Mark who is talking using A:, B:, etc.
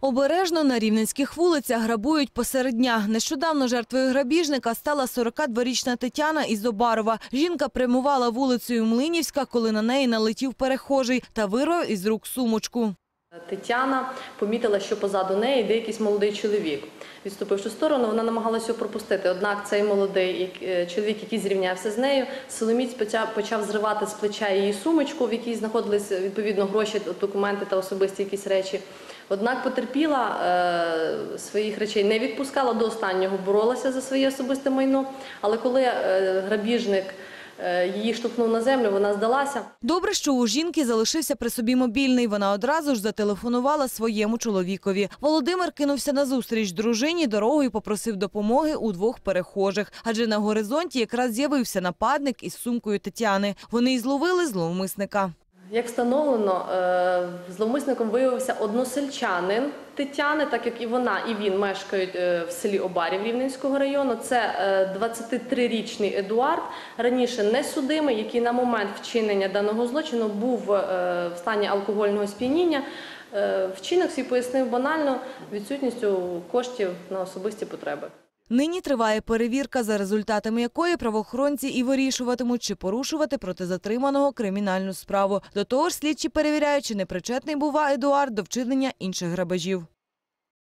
A: Обережно на рівненських вулицях грабують посеред дня. Нещодавно жертвою грабіжника стала 42-річна Тетяна із Обарова. Жінка прямувала вулицею Млинівська, коли на неї налетів перехожий та вирвав із рук сумочку.
B: Тетяна помітила, що позаду неї йде якийсь молодий чоловік. Відступивши в сторону, вона намагалася його пропустити. Однак цей молодий е, чоловік, який зрівнявся з нею, силоміць почав, зривати з плеча її сумочку, в якій знаходились відповідно гроші, документи та особисті якісь речі. Однак потерпіла е, своїх речей не відпускала до останнього, боролася за своє особисте майно. Але коли е, грабіжник е, її штовхнув на землю, вона здалася.
A: Добре, що у жінки залишився при собі мобільний. Вона одразу ж зателефонувала своєму чоловікові. Володимир кинувся на зустріч дружині дорогою попросив допомоги у двох перехожих. Адже на горизонті якраз з'явився нападник із сумкою Тетяни. Вони й зловили зловмисника.
B: Як встановлено, е, зловмисником виявився односельчанин Тетяни, так як і вона, і він мешкають е, в селі Обарів Рівненського району. Це е, 23-річний Едуард, раніше несудимий, який на момент вчинення даного злочину був е, в стані алкогольного сп'яніння. Е, Вчинок свій пояснив банально відсутністю коштів на особисті потреби.
A: Нині триває перевірка, за результатами якої правоохоронці і вирішуватимуть, чи порушувати проти затриманого кримінальну справу. До того ж, слідчі перевіряють, чи непричетний бува Едуард до вчинення інших грабежів.